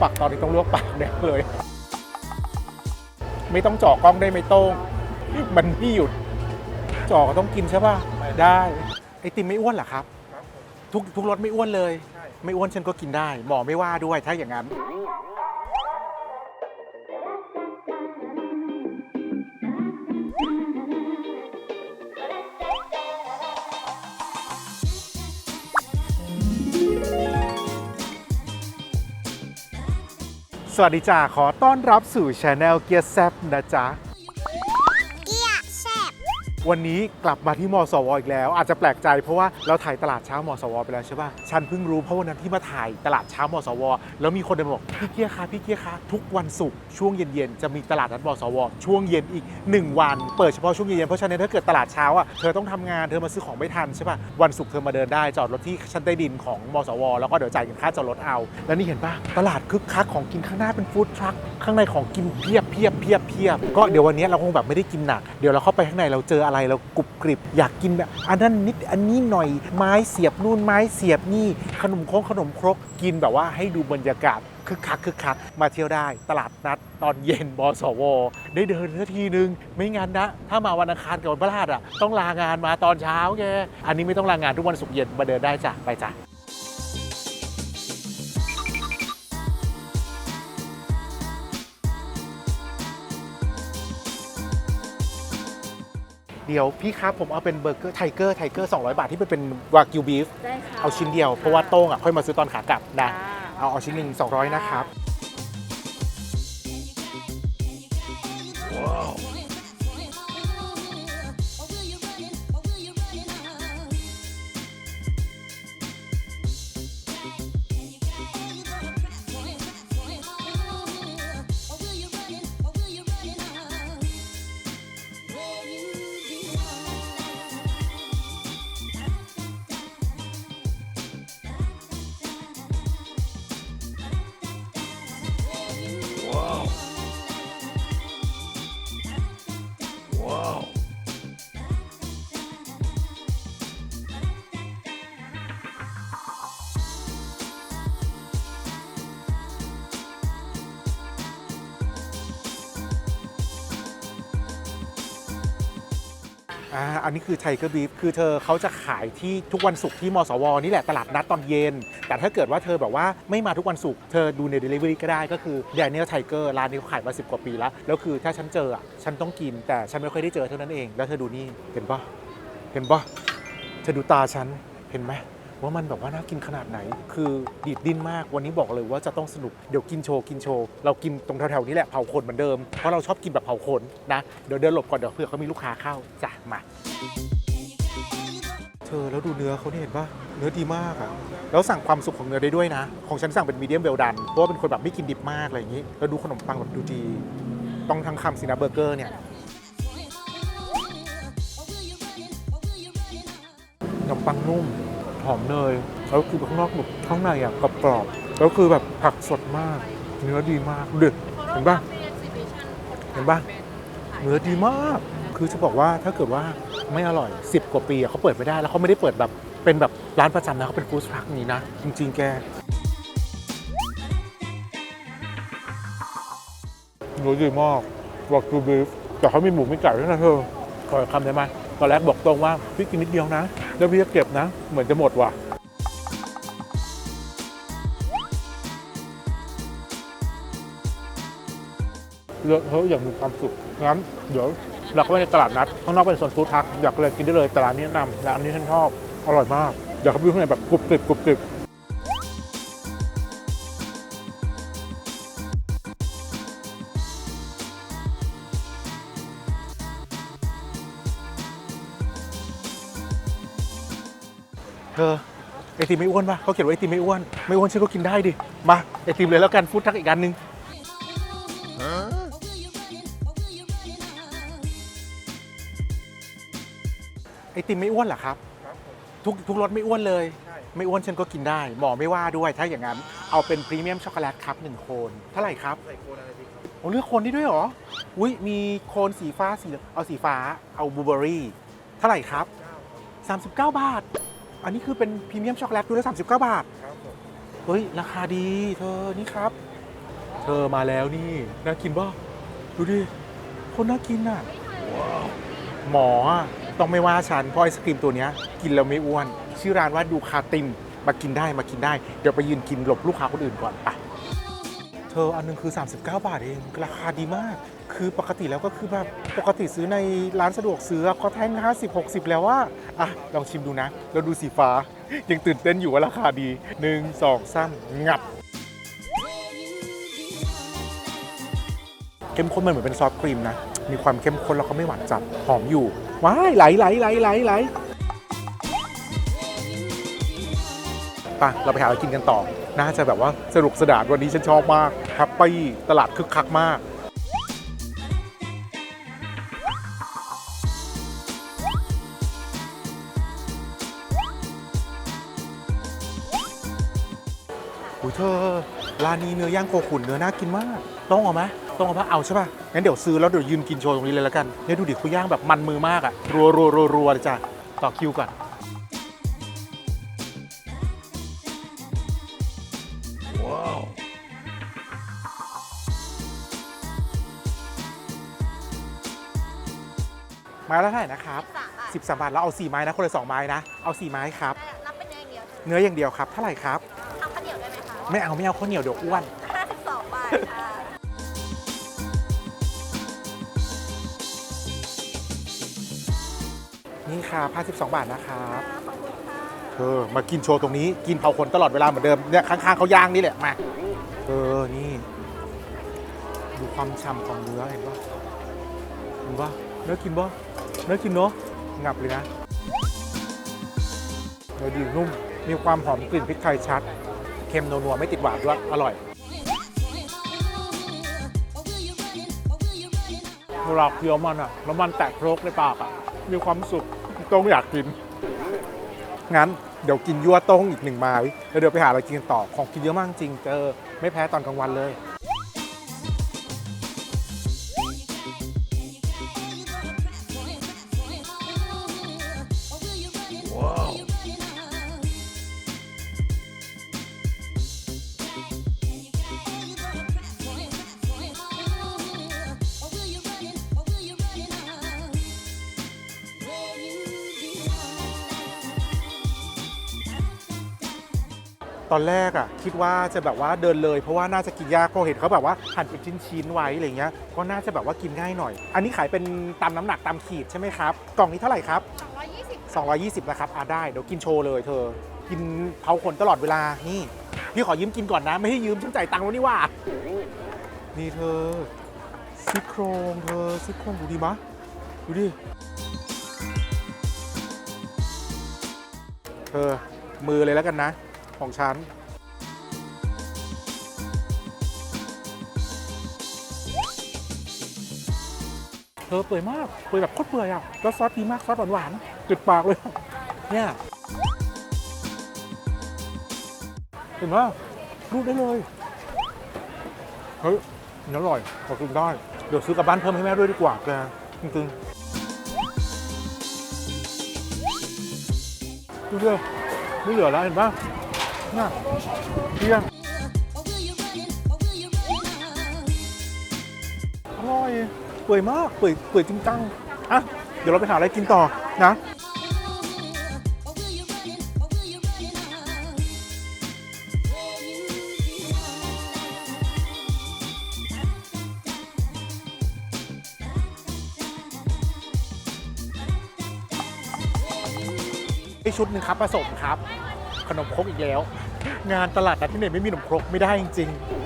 ปากตอนนี้ต้องลวกปากแน่เลย ไม่ต้องเจ่อกล้องได้ไหมโต้งมันไม่หยุดจ่อก็ต้องกินใช่ป่ะได้ไอติมไม่อ้วนเหรอครับ ทุกทุกรสไม่อ้วนเลย ไม่อ้วนฉันก็กินได้หมอไม่ว่าด้วยถ้าอย่างนั้น วัสดีจ้าขอต้อนรับสู่ช anel เกียร์แซบนะจ๊ะ วันนี้กลับมาที่มสวอีกแล้ว อาจจะแปลกใจเพราะว่าเราถ่ายตลาดเช้ามสวไปแล้วใช่ป่ะฉันเพิ่งรู้เพราะวันนั้นที่มาถ่ายตลาดเช้ามสว แล้วมีคนเดินมาบอกพี่เกียร์คะพี่เกียร์คะทุกวันศุกร์ช่วงเย็นๆจะมีตลาดนัดมสว ช่วงเย็นอีก 1 วัน เปิดเฉพาะช่วงเย็นๆเพราะฉะนั้นถ้าเกิดตลาดเช้าอะเธอต้องทำงานเธอมาซื้อของไม่ทันใช่ป่ะวันศุกร์เธอมาเดินได้จอดรถที่ชั้นใต้ดินของมสว แล้วก็เดี๋ยวจ่ายเงินค่าจอดรถเอา แล้วนี่เห็นป่ะตลาดคึกคักของกินข้างหน้าเป็นฟู้ดทรัคข้างในของกินเพียบเพียบเพียบเพียบก็เดี๋ยววันนี้เราคงแบบไม่ได้กินหนักเดี๋ยวเราเข้าไปข้างในเราเจออะไรเรากรุบกริบ อยากกินแบบอันนั้นนิดอันนี้หน่อยไม้เสียบนู่นไม้เสียบนี่ขนมโค้งขนมครกกินแบบว่าให้ดูบรรยากาศคึกคักคึกคักมาเที่ยวได้ ตลาดนัดตอนเย็นบสว ได้เดินสักทีนึง ไม่งั้นนะ ถ้ามาวันอังคารกับวันพฤหัสอะต้องลางานมาตอนเช้าแกอันนี้ไม่ต้องลางานทุกวันศุกร์เย็นมาเดินได้จ้ะไปจ้ะ เดี๋ยว พี่ครับผมเอาเป็นเบอร์เกอร์ไทเกอร์ไทเกอร์200 บาทที่มันเป็นวากิวบีฟได้ค่ะเอาชิ้นเดียวเพราะว่าโต้งอะค่อยมาซื้อตอนขากลับนะจ้าเอาเอาชิ้นหนึ่ง200 นะครับ อ่าอันนี้คือไทเกอร์บีฟคือเธอเขาจะขายที่ทุกวันศุกร์ที่มสว นี่แหละตลาดนัดตอนเย็น แต่ถ้าเกิดว่าเธอแบบว่าไม่มาทุกวันศุกร์เธอดูใน Delivery ก็ได้ก็คือ Daniel Tiger ร้านนี้เขาขายมา 10 กว่าปีแล้ว แล้วคือถ้าฉันเจออะฉันต้องกิน แต่ฉันไม่ค่อยได้เจอเท่านั้นเองแล้วเธอดูนี่เห็นปะเห็นปะเธอดูตาฉันเห็นไหม ว่ามันแบบว่าน่ากินขนาดไหน คือดีดดิ้นมากวันนี้บอกเลยว่าจะต้องสนุกเดี๋ยวกินโชว์กินโชว์เรากินตรงแถวๆนี้แหละเผาขนเหมือนเดิมเพราะเราชอบกินแบบเผาขนนะเดี๋ยวเดินหลบก่อนเดี๋ยวเผื่อเขามีลูกค้าเข้าจ้ะมาเธอแล้วดูเนื้อเขาเนี่ยเห็นปะเนื้อดีมากอะแล้วสั่งความสุขของเนื้อได้ด้วยนะ ของฉันสั่งเป็นมีเดียมเบลดัน เพราะว่าเป็นคนแบบไม่กินดิบมากอะไรอย่างนี้ แล้วดูขนมปังแบบดูดี ต้องทั้งคำสินะเบอร์เกอร์เนี่ยขนมปังนุ่ม หอมเนยแล้วคือข้างนอกหนุบข้างในอะกรอบๆแล้วคือแบบผักสดมาก เนื้อดีมากดูดิเห็นปะเห็นปะเนื้อดีมาก คือจะบอกว่าถ้าเกิดว่าไม่อร่อย 10 กว่าปีอะเขาเปิดไม่ได้แล้วเขาไม่ได้เปิดแบบเป็นแบบร้านประจำนะเขาเป็นฟู้ดทรัคนี้นะ จริง ๆ แกเนื้อดีมากวากิวบีฟแต่เขามีหมูมีไก่ด้วยนะเธอขอคำได้ไหม ตอนแรกบอกตรงว่าพี่กินนิดเดียวนะ แล้วพี่จะเก็บนะ เหมือนจะหมดว่ะเลอะเทอะอย่างมีความสุขงั้นเดี๋ยวเราก็ไปในตลาดนัดข้างนอกเป็นโซนฟู้ดทักอยากเลยกินได้เลยแตลานนี้แนะนำร้านนี้ฉันชอบอร่อยมากอยากเข้าไปข้างในแบบกรุบกริบกรุบกริบ ติมไม่อ้วนปะเขาเขียนว่าไอติมไม่อ้วน ไม่อ้วนฉันก็กินได้ดิ มาไอติมเลยแล้วกันฟู้ดทักอีกอันหนึงไอติมไม่อ้วนเหรอครับ ทุกทุกรสไม่อ้วนเลย ไม่อ้วนฉันก็กินได้ หมอไม่ว่าด้วยถ้าอย่างนั้น เอาเป็นพรีเมียมช็อกโกแลตครับหนึ่งโคนเท่าไหร่ครับใส่โคนอะไรดีครับโอ้เลือกโคนได้ด้วยเหรอ อุ้ยมีโคนสีฟ้าสีเหลืองเอาสีฟ้าเอาบลูเบอร์รี่เท่าไหร่ครับ 39 บาท อันนี้คือเป็นพรีเมียมช็อกโกแลตดูแล้ว39บาท ครับผมเฮ้ย ราคาดี เธอนี่ครับอมาแล้วนี่ น่ากินป่ะดูดิคนน่ากินอะ หมออะต้องไม่ว่าฉันเพราะไอศครีมตัวเนี้ยกินแล้วไม่อ้วน ชื่อร้านว่าดูคาติมมากินได้มากินได้ เดี๋ยวไปยืนกินหลบลูกค้าคนอื่นก่อนไป เธออันหนึงคือ 39 บาทเอง ราคาดีมาก คือปกติแล้วก็คือแบบปกติซื้อในร้านสะดวกซื้อก็แท่ง 50 60 แล้วว่าอะ ลองชิมดูนะแล้วดูสีฟ้า ยังตื่นเต้นอยู่ว่าราคาดี 1 2 3 งับ เข้มข้นมันเหมือนเป็นซอสครีมนะ มีความเข้มข้นแล้วก็ไม่หวานจัด หอมอยู่ ว้ายไหลไหลไหลไหลไหลไปเราไปหาอะไรกินกันต่อ น่าจะแบบว่าสนุกสนานวันนี้ฉันชอบมากแฮปปี้ตลาดคึกคักมากอุ้ยเธอร้านนี้เนื้อย่างโคขุนเนื้อน่ากินมาก ต้องเอาไหมต้องเอาปะเอาใช่ปะงั้นเดี๋ยวซื้อแล้วเดี๋ยวยืนกินโชว์ตรงนี้เลยแล้วกันเนี่ยดูดิเขาย่างแบบมันมือมากอะรัวรัวรัวรัวเลยจ้ะต่อคิวก่อน ไม้ละเท่าไหร่นะครับสามบาท13บาทแล้วเอา4ไม้นะคนละ2ไม้นะเอา4ไม้ครับรับเป็นเนื้ออย่างเดียวเนื้ออย่างเดียวครับเท่าไหร่ครับทำข้าวเหนียวได้ไหมคะไม่เอาไม่เอาข้าวเหนียวเดี๋ยวอ้วน ห้าสิบสองบาทค่ะนี่ครับ52บาทนะครับ ขอบคุณค่ะเออมากินโชว์ตรงนี้กินเผาขนตลอดเวลาเหมือนเดิมเนี่ยข้างๆเขาย่างนี่แหละมาเออนี่ ดูความฉ่ำของเนื้อเห็นปะเห็ เนื้อกินปะเนื้อกินเนาะงับเลยนะเนื้อดีนุ่ม มีความหอมกลิ่นพริกไทยชัด เค็มนัวๆไม่ติดหวานด้วย อร่อยเวลาเคี้ยวมันอะแล้วมันแตกโครกในปากอะมีความสุขต้องอยากกิน งั้นเดี๋ยวกินยั่วต้งอีกหนึ่งไม้แล้วเดี๋ยวไปหาอะไรกินต่อ ของกินเยอะมากจริง เจอ ไม่แพ้ตอนกลางวันเลย อนแรกอะคิดว่าจะแบบว่าเดินเลยเพราะว่าน่าจะกินยากเพราะเห็นเขาแบบว่าหั่นเป็นชิ้นๆไว้อะไรเงี้ยก็น่าจะแบบว่ากินง่ายหน่อย อันนี้ขายเป็นตามน้ำหนักตามขีดใช่ไหมครับกล่องนี้เท่าไหร่ครับสองร้อยยี่สิบ220นะครับอะได้เดี๋ยวกินโชว์เลยเธอ กินเผาขนตลอดเวลานี่พี่ขอยืมกินก่อนนะ ไม่ให้ยืมฉันจ่ายตังค์แล้วนี่ว่า นี่เธอซี่โครงเธอซี่โครงดูดีมะดูดิเธอมือเลยแล้วกันนะ ของฉันเธอเปื่อยมาก เปื่อยแบบโคตรเปื่อยอะ แล้วซอสดีมากซอสหวานๆติดปากเลย เนี่ย เห็นไหมรูดได้เลย เฮ้ยอร่อยขอกินได้ เดี๋ยวซื้อกลับบ้านเพิ่มให้แม่ด้วยดีกว่าแกจริงๆดูดิไม่เหลือแล้วเห็นปะ นี่ยเที่ยงอร่อยเปื่อยมากเปื่อยเปื่อยจริงจังอะเดี๋ยวเราไปหาอะไรกินต่อนะไอชุดหนึ่งครับผสมครับ ขนมครกอีกแล้ว งานตลาดนัดที่ไหนไม่มีขนมครกไม่ได้จริงๆ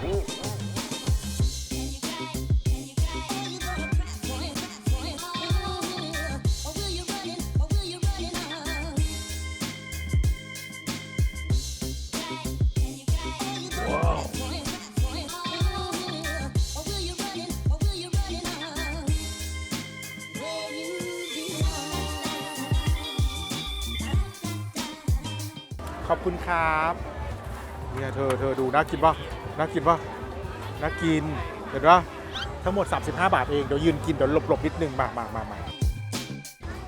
ขอบคุณครับเนี่ยเธอเธอดูน่ากินปะน่ากินปะน่ากินเห็นปะทั้งหมด 35 บาทเอง เดี๋ยวยืนกิน เดี๋ยวหลบหลบนิดนึงมามามามา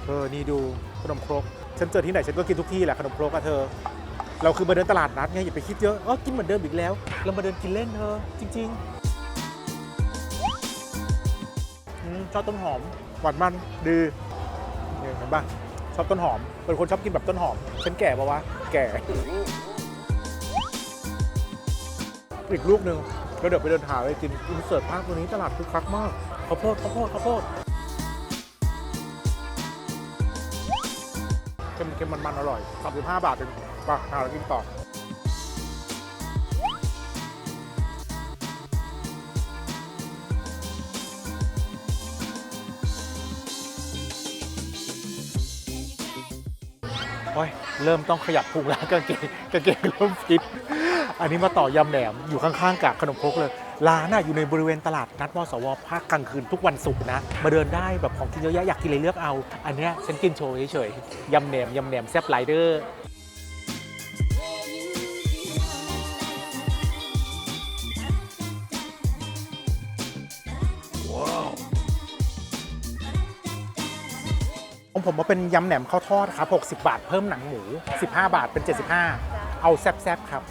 เธอนี่ดูขนมครก ฉันเจอที่ไหนฉันก็กินทุกที่แหละขนมครกอะเธอ เราคือมาเดินตลาดนัดไงอย่าไปคิดเยอะอ๋อกินเหมือนเดิมอีกแล้ว เรามาเดินกินเล่นเธอ จริงๆอืมชอบต้นหอมหวานมันดื้อเห็นปะ ชอบต้นหอม เป็นคนชอบกินแบบต้นหอม ฉันแก่ปะวะ แก่ อีกลูกหนึ่งแล้วเดี๋ยวไปเดินหาอะไรกินอินเสิร์ตภาพตัวนี้ตลาดคึกคักมากข้าวโพดข้าวโพดข้าวโพดเค็มเค็มมันมันๆอร่อย 35 บาทเองไปหาอะไรกินต่อ โอ้ยเริ่มต้องขยับพุงแล้วกางเกงกางเกงเริ่มฟิตอันนี้มาต่อยำแหนมอยู่ข้างๆกับขนมครกเลยร้านน่ะอยู่ในบริเวณตลาดนัดมสวภาคกลางคืนทุกวันศุกร์นะ มาเดินได้แบบของกินเยอะแยะอยากกินอะไรเลือกเอา อันเนี้ยฉันกินโชว์เฉยๆยำแหนมยำแหนมแซ่บไรเดอร์ ผมมาเป็นยำแหนมข้าวทอดครับ 60 บาท เพิ่มหนังหมู 15 บาทเป็น 75 เอาแซ่บๆครับ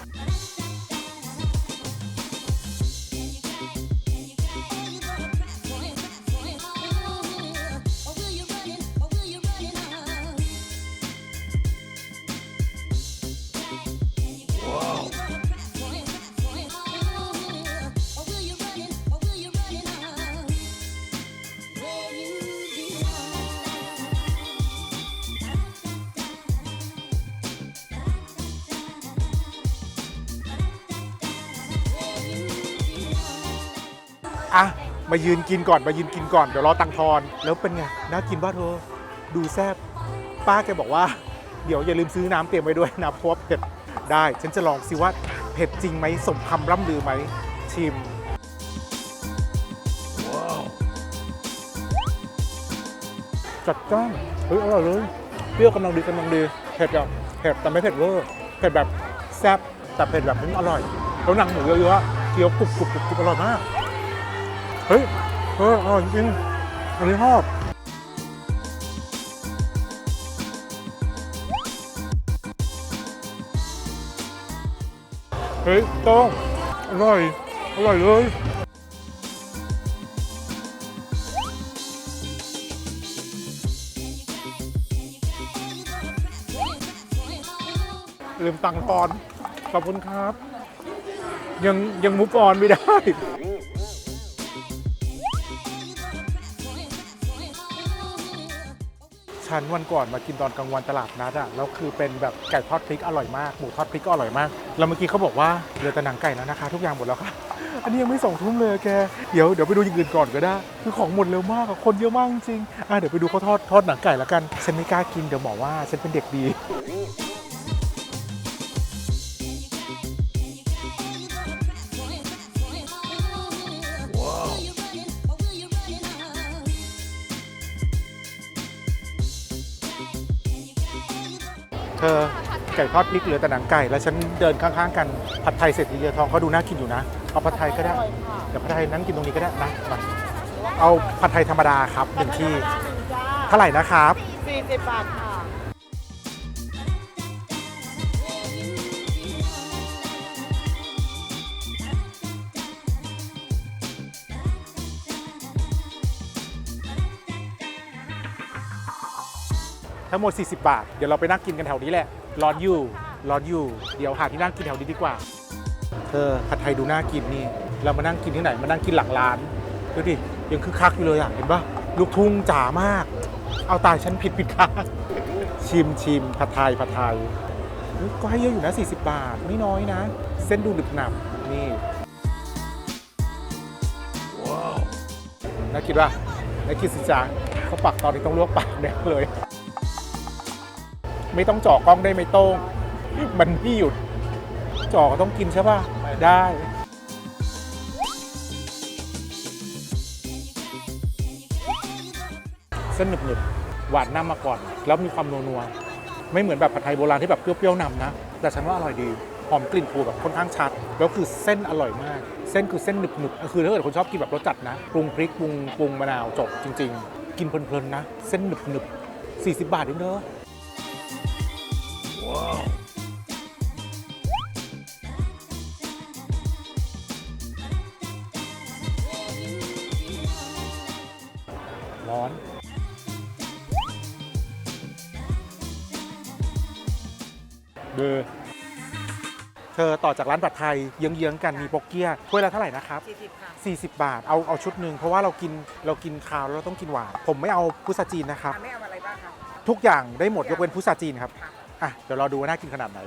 มายืนกินก่อนมายืนกินก่อนเดี๋ยวรอตังค์ทอน แล้วเป็นไงน่ากินป่ะเธอดูแซ่บป้าแกบอกว่าเดี๋ยวอย่าลืมซื้อน้ำเตรียมไว้ด้วยนะเพราะว่าเผ็ดได้ ฉันจะลองสิว่าเผ็ดจริงไหมสมคำร่ำลือไหมชิมจัดจ้านเฮ้ยอร่อยเลยเปรี้ยวกำลังดีกำลังดีเผ็ดอะเผ็ดแต่ไม่เผ็ดเวอร์เผ็ดแบบแซ่บแต่เผ็ดแบบนี้อร่อยแล้วหนังหมูเยอะๆอะเคี้ยวกรุบกรุบกรุบกรุบอร่อยมาก เฮ้ย เอออร่อยจริงอันนี้ชอบเฮ้ยโต้องอร่อย อร่อยเลยลืมตังค์ทอน ขอบคุณครับ ยังยังมุกออนไม่ได้ ฉันวันก่อนมากินตอนกลางวันตลาดนัดอะแล้วคือเป็นแบบไก่ทอดพริกอร่อยมากหมูทอดพริกก็อร่อยมาก แล้วเมื่อกี้เขาบอกว่าเหลือแต่หนังไก่แล้วนะคะ ทุกอย่างหมดแล้วค่ะ อันนี้ยังไม่สองทุ่มเลยแก เดี๋ยวเดี๋ยวไปดูอย่างอื่นก่อนก็ได้ คือของหมดเร็วมากอะคนเยอะมากจริงอะเดี๋ยวไปดูเขาทอดทอดหนังไก่แล้วกัน ฉันไม่กล้ากินเดี๋ยวบอกว่าฉันเป็นเด็กดี ทอดพริกเหลือแต่หนังไก่ แล้วฉันเดินข้างๆ กันผัดไทยเศรษฐีเรือทองก็ดูน่ากินอยู่นะ เอาผัดไทยก็ได้เดี๋ยวผัดไทยนั้นกินตรงนี้ก็ได้นะมาเอาผัดไทยธรรมดาครับหนึ่งที่เท่าไหร่นะครับสี่สิบบาทค่ะทั้งหมด 40 บาท เดี๋ยวเราไปนั่งกินกันแถวนี้แหละ ร้อนอยู่ร้อนอยู่ เดี๋ยวหาที่นั่งกินแถวนี้ดีกว่า เธอผัดไทยดูน่ากินนี่ เรามานั่งกินที่ไหน มานั่งกินหลังร้านดูดิยังคึกคักอยู่เลยอะ เห็นปะลูกทุ่งจ๋ามาก เอาตายฉันผิดผิดค่ะชิมชิมผัดไทยผัดไทย ก็ให้เยอะอยู่นะ 40 บาท ไม่น้อยนะ เส้นดูหนึบหนับนี่น่าคิดว่าน่าคิดสิจ้าเขาปักตอนนี้ต้องลวกปากแน่เลย ไม่ต้องเจาะกล้องได้ไหมโต้งมันไม่หยุดเจาะก็ต้องกินใช่ป่ะ ได้ เส้นหนึบๆหวานน้ำมาก่อน แล้วมีความนัวๆไม่เหมือนแบบผัดไทยโบราณที่แบบเปรี้ยวๆนำนะ แต่ฉันว่าอร่อยดี หอมกลิ่นปูแบบค่อนข้างชัด แล้วคือเส้นอร่อยมาก เส้นคือเส้นหนึบๆคือถ้าเกิดคนชอบกินแบบรสจัดนะ ปรุงพริกปรุงปรุงมะนาวจบจริง ๆ กินเพลินๆนะ เส้นหนึบๆ40 บาทเองเด้อ ร้อนเบอร์เธอต่อจากร้านผัดไทยเยื้องๆกันมีโปกเกี้ยถ้วยละเท่าไหร่นะครับ 40ค่ะ40 บาทเอาเอาชุดหนึ่งเพราะว่าเรากินเรากินข้าวแล้วเราต้องกินหวานผมไม่เอาพุทราจีนนะครับ ไม่เอาอะไรบ้างครับทุกอย่างได้หมดยกเว้นพุทราจีนครับ อะเดี๋ยวรอดูว่าน่ากินขนาดไหน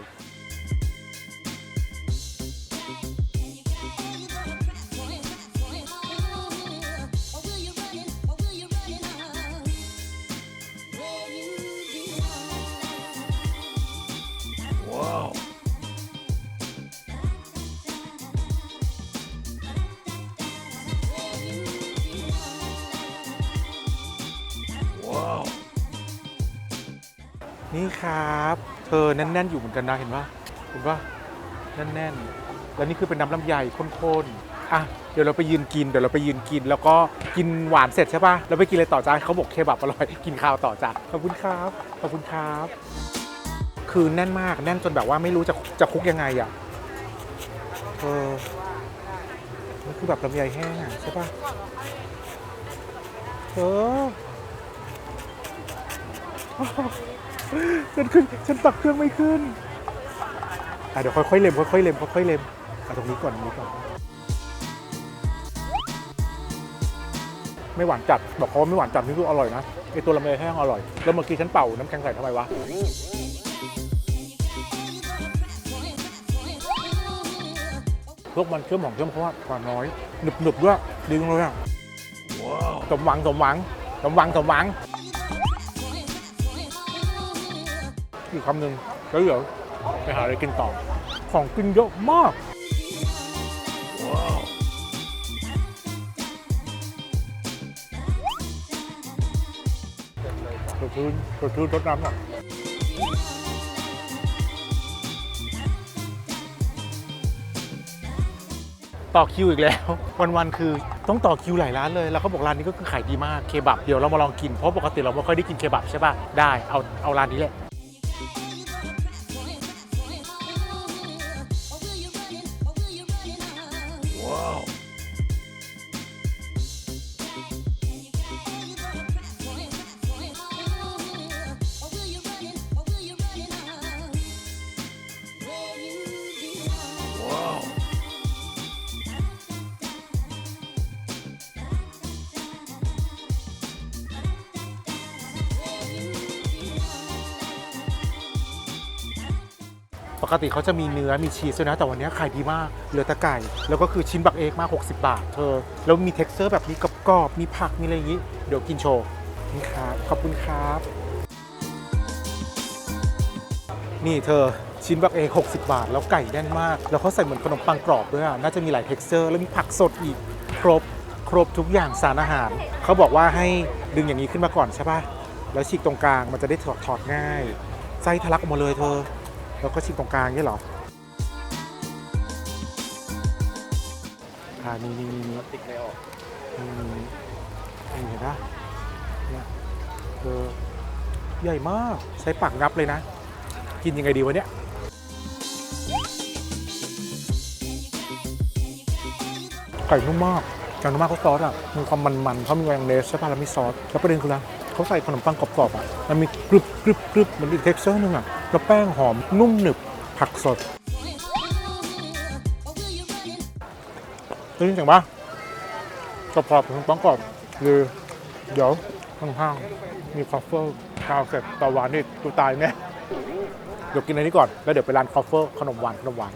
เธอแน่น ๆ อยู่เหมือนกันนะเห็นปะเห็นปะแน่นๆ แล้วนี่คือเป็นน้ำลำไยข้นๆ อะ เดี๋ยวเราไปยืนกิน เดี๋ยวเราไปยืนกิน แล้วก็กินหวานเสร็จใช่ปะเราไปกินอะไรต่อจ้าเขาบอกเคบับอร่อย กินข้าวต่อจ้ะขอบคุณครับ ขอบคุณครับ คือแน่นมาก แน่นจนแบบว่าไม่รู้จะจะคลุกยังไงอะ เออมันคือแบบลำไยแห้งอะใช่ปะเออ ฉันขึ้นฉันตักเครื่องไม่ขึ้นอะเดี๋ยวค่อยๆเล็มค่อยๆเล็มค่อยๆเล็มอะตรงนี้ก่อนตรงนี้ก่อน ไม่หวานจัดบอกเขาว่าไม่หวานจัดนี่คืออร่อยนะไอตัวลำไยแห้งอร่อยแล้วเมื่อกี้ฉันเป่าน้ำแข็งใส่ทำไมวะพวกมันเชื่อมของเชื่อมเพราะว่าหวานน้อยหนึบๆด้วยดีจังเลยอะสมหวังสมหวังสมหวังสมหวัง อีกคำหนึ่งแล้วเดี๋ยวไปหาอะไรกินต่อ ของกินเยอะมากเดี๋ยวคืนเดี๋ยวคืนรดน้ำก่อนต่อคิวอีกแล้ว วันๆคือต้องต่อคิวหลายร้านเลย แล้วเขาบอกร้านนี้ก็คือขายดีมากเคบับเดี๋ยวเรามาลองกินเพราะปกติเราไม่ค่อยได้กินเคบับใช่ป่ะได้เอาเอาร้านนี้แหละ กติเขาจะมีเนื้อมีชีสด้วยนะ แต่วันนี้ขายดีมาก เหลือแต่ไก่ แล้วก็คือชิ้นบักเอกมาก 60 บาทเธอ แล้วมี t e x t อร์แบบนี้กรอบๆมีผักมีอะไรอย่างนี้ เดี๋ยวกินโชว์นี่ครับขอบคุณครับ นี่เธอชิ้นบักเอก60 บาท แล้วไก่แน่นมาก แล้วเขาใส่เหมือนขนมปังกรอบด้วยอะน่าจะมีหลาย t e x t อร์แล้วมีผักสดอีกครบครบทุกอย่างสารอาหาร เขาบอกว่าให้ดึงอย่างนี้ขึ้นมาก่อนใช่ป่ะแล้วฉีกตรงกลางมันจะได้ถอดถอดง่ายไส้ทะลักออกมาเลยเธอ แล้วก็ฉีกตรงกลางนี่เหรออ่านี่นี่นี่นี่ติดไม่ออกนี่นี่นี่เห็นปะเนี่ยเออใหญ่มากใช้ปากงับเลยนะ กินยังไงดีวะเนี่ยไก่นุ่มมากไก่นุ่มมากเขาซอสอะมีความมันๆเขามีมายองเนสใช่ป่ะแล้วมีซอสแล้วประเด็นคืออะไรเขาใส่ขนมปังกรอบๆอะมันมีกรึบกรึบกรึบมันมีเท็กซ์เจอร์นึงอะ แล้วแป้งหอมนุ่มหนึบผักสดได้ยินเสียงปะกรอบๆขนมปังกรอบหรือเดี๋ยวข้างๆมีคอฟเฟิลข้าวเสร็จต่อหวานนี่กูตายแน่เดี๋ยวกินอันนี้ก่อน แล้วเดี๋ยวไปร้านคอฟเฟิลขนมหวานขนมหวาน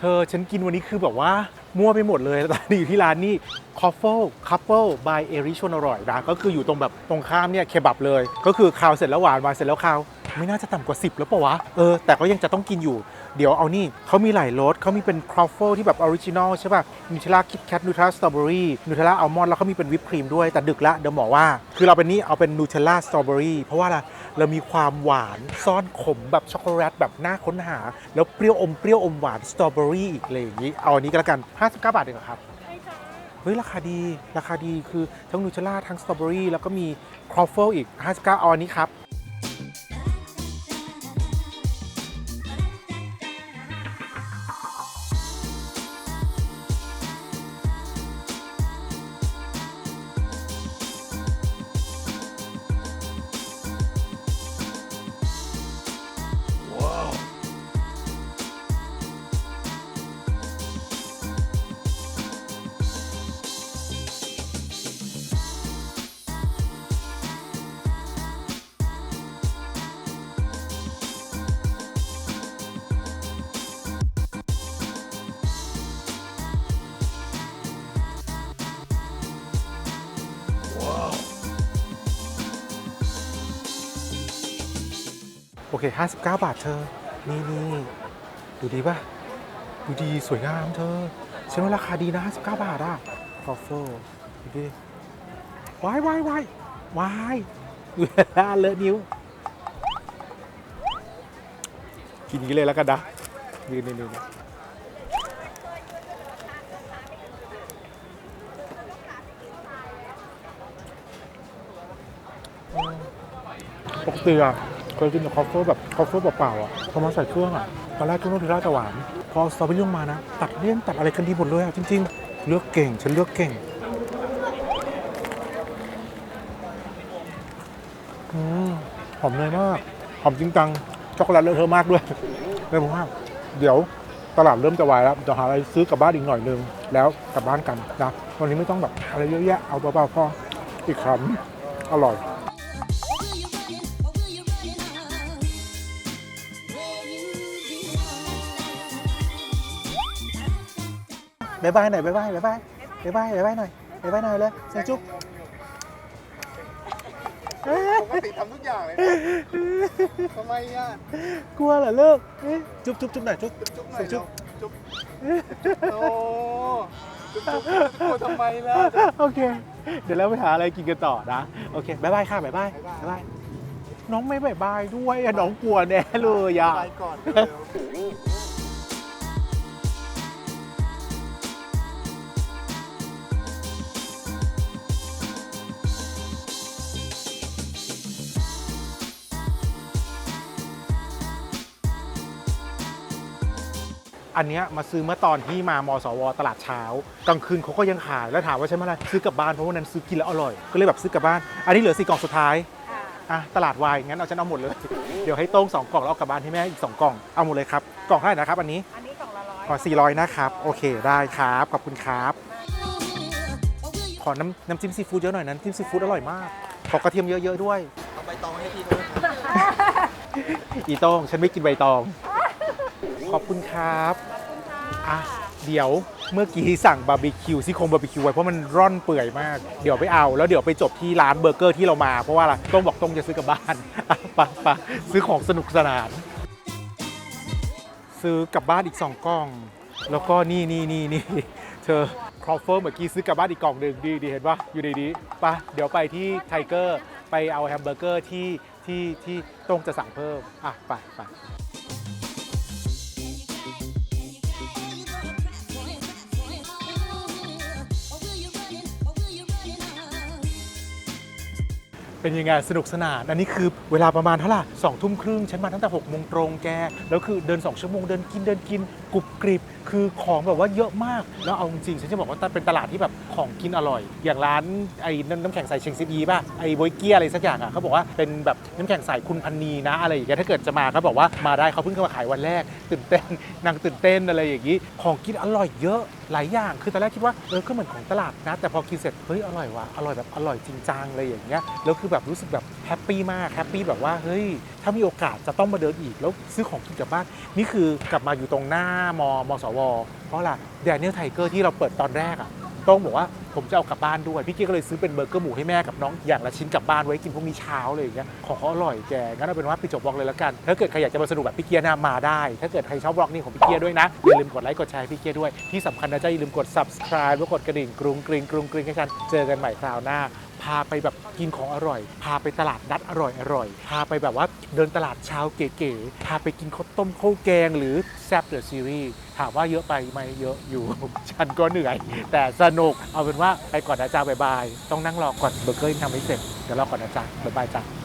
เธอฉันกินวันนี้คือแบบว่ามั่วไปหมดเลยตอนนี้อยู่ที่ร้านนี่ c o f f l e Couple by e r i ชนอร่อยนะก็คืออยู่ตรงแบบตรงข้ามเนี่ยเคบับเลย ก็คือคาวเสร็จแล้วหวานหวานเสร็จแล้วคาว ไม่น่าจะต่ำกว่า 10 แล้วปะวะ เออ แต่ก็ยังจะต้องกินอยู่ เดี๋ยวเอานี่เขามีหลายรสเขามีเป็นครอฟเฟิลที่แบบออริจินอลใช่ป่ะนูเทลล่าคิดแคทนูเทลล่าสตรอเบอรี่นูเทลล่าอัลมอนด์แล้วเขามีเป็นวิปครีมด้วยแต่ดึกละเดี๋ยวหมอว่า คือเราเป็นนี่เอาเป็นนูเทลล่าสตรอเบอรี่เพราะว่าอะไรเรามีความหวานซ่อนขมแบบช็อกโกแลตแบบน่าค้นหา แล้วเปรี้ยวอมเปรี้ยวอมหวานสตรอเบอรี่อีกเลยอย่างนี้เอาอันนี้ก็แล้วกัน59บาทเองเหรอครับเฮ้ยราคาดีราคาดีคือทั้งนูเทลล่าทั้งสตรอเบอรี่แล้วก็มีครอฟเฟิลอีก59เอาอันนี้ครับ โอเค 59 บาทเธอ นี่นี่ดูดีป่ะ ดูดีสวยงามเธอฉันว่าราคาดีนะ 59 บาทอะคอฟเฟิลดูดิวายวายวายวายเลอะนิ้ว กินอย่างนี้เลยแล้วกันนะนี่นี่นี่ปกติอะ เคยกินแต่คอฟเฟิลแบบคอฟเฟิลเปล่าๆอะพอมาใส่เครื่องอะตอนแรกก็นึกว่าทีแรกจะหวานพอสตรอเบอรี่ลงมานะ ตัดเลี่ยนตัดอะไรกันดีหมดเลยอะจริง ๆ เลือกเก่งฉันเลือกเก่งอืมหอมเนยมากหอมจริงจังช็อกโกแลตเลอะเทอะมากด้วยเลยผมว่าเดี๋ยวตลาดเริ่มจะวายแล้วจะหาอะไรซื้อกลับบ้านอีกหน่อยนึง แล้วกลับบ้านกันนะวันนี้ไม่ต้องแบบอะไรเยอะแยะเอาเบาๆพออีกคำอร่อย บายบายหน่อยบายบายบายบายบายบายบายบายหน่อยบายบายหน่อยเลยเซจุ๊บปกติทำทุกอย่างเลยนะทำไมอะกลัวเหรอเลูกเอ๊ะจุ๊บจุ๊บจุ๊บหน่อยจุ๊บจุ๊บหน่อยจุ๊บจุ๊บโอ้จุ๊บจุ๊บกลัวทำไมล่ะโอเค เดี๋ยวเราไปหาอะไรกินกันต่อนะโอเคบายบายค่ะบายบายบายบายน้องไม่บายบายด้วยอะน้องกลัวแน่เลยอะไปก่อนเร็ว อันเนี้ยมาซื้อเมื่อตอนที่มามสว ตลาดเช้ากลางคืนเขาก็ยังขายแล้วถามว่าใช่ไหมอะไรซื้อกลับบ้านเพราะวันนั้นซื้อกินแล้วอร่อย ก็เลยแบบซื้อกลับบ้าน อันนี้เหลือสี่กล่องสุดท้ายค่ะอะตลาดวายงั้นเอาฉันเอาหมดเลย เดี๋ยวให้โต้งสองกล่องแล้วเอากลับบ้านให้แม่อีกสองกล่องเอาหมดเลยครับกล่องเท่าไหร่นะครับอันนี้อันนี้กล่องละร้อยขอ400นะครับโอเคได้ครับขอบคุณครับขอน้ำน้ำจิ้มซีฟู้ดเยอะหน่อยนะน้ำจิ้มซีฟู้ดอร่อยมาก ขอกระเทียมเยอะๆด้วย เอาใบตองให้พี่ด้วยอีโต้งฉันไม่กินใบตอง ขอบคุณครับอะเดี๋ยวเมื่อกี้สั่งบาร์บีคิวซี่โครงบาร์บีคิวไว้เพราะมันร่อนเปื่อยมาก เดี๋ยวไปเอา แล้วเดี๋ยวไปจบที่ร้านเบอร์เกอร์ที่เรามา เพราะว่าอะไรต้องบอกต้องจะซื้อกลับบ้านอะไปไปซื้อของสนุกสนาน ซื้อกลับบ้านอีก 2กล่อง แล้วก็นี่นี่นี่นี่เธอครอฟเฟิร์เมื่อกี้ซื้อกลับบ้านอีกกล่องหนึ่งดีดีเห็นปะอยู่ดีดีปะเดี๋ยวไปที่ไทเกอร์ไปเอาแฮมเบอร์เกอร์ที่ที่ที่ตรงจะสั่งเพิ่มอะไปไป เป็นยังไงสนุกสนาน อันนี้คือเวลาประมาณเท่าไหร่สองทุ่มครึ่งฉันมาตั้งแต่6กโมงตรงแก แล้วคือเดิน 2 ชั่วโมงเดินกินเดินกินกรุบกริบ คือของแบบว่าเยอะมาก แล้วเอาจริงๆฉันจะบอกว่าเป็นตลาดที่แบบของกินอร่อย อย่างร้านไอ้น้ำแข็งใสเชียงซิบีป่ะไอ้บวยเกียอะไรสักอย่างอะเขาบอกว่าเป็นแบบน้ำแข็งใสคุณพันนีนะ อะไรอย่างเงี้ยถ้าเกิดจะมาเขาบอกว่ามาได้เขาเพิ่งเข้ามาขายวันแรก ตื่นเต้นนางตื่นเต้นอะไรอย่างงี้ของกินอร่อยเยอะ หลายอย่างคือตอนแรกคิดว่าเออก็เหมือนของตลาดนะ แต่พอกินเสร็จเฮ้ยอร่อยว่ะอร่อยแบบอร่อยจริงจังเลยอย่างเงี้ยแล้วคือแบบรู้สึกแบบแฮปปี้มากแฮปปี้แบบว่าเฮ้ยถ้ามีโอกาสจะต้องมาเดินอีก แล้วซื้อของกินกลับบ้านนี่คือกลับมาอยู่ตรงหน้ามมสว เพราะล่ะแดเนียลไทเกอร์ที่เราเปิดตอนแรกอะ ต้องบอกว่าผมจะเอากลับบ้านด้วย พี่เกียก็เลยซื้อเป็นเบอร์เกอร์หมูให้แม่กับน้องอย่างละชิ้นกลับบ้านไว้กินพรุ่งนี้เช้าเลยอย่างเงี้ยของเขาอร่อยแกงั้นเอาเป็นว่าปิดจบบล็อกเลยแล้วกัน ถ้าเกิดใครอยากจะมาสนุกแบบพี่เกียร์นะมาได้ ถ้าเกิดใครชอบบล็อกนี้ของพี่เกียร์ด้วยนะอย่าลืมกดไลค์กดแชร์พี่เกียร์ด้วยที่สำคัญนะจ๊ะอย่าลืมกด subscribe แล้วกดกระดิ่งกรุงกริงกรุงกริงให้กันเจอกันใหม่คราวหน้า พาไปแบบกินของอร่อย พาไปตลาดนัดอร่อยอร่อย พาไปแบบว่าเดินตลาดเช้าเก๋ๆ พาไปกินข้าวต้มข้าวแกงหรือแซบเดอะซีรีส์ถามว่าเยอะไปไหมเยอะอยู่ ฉันก็เหนื่อย แต่สนุกเอาเป็นว่าไปก่อนนะจ๊ะบ๊ายบาย ต้องนั่งรอก่อนเบอร์เกอร์ยังทำไม่เสร็จเดี๋ยวรอก่อนนะจ๊ะบ๊ายบายจ้ะ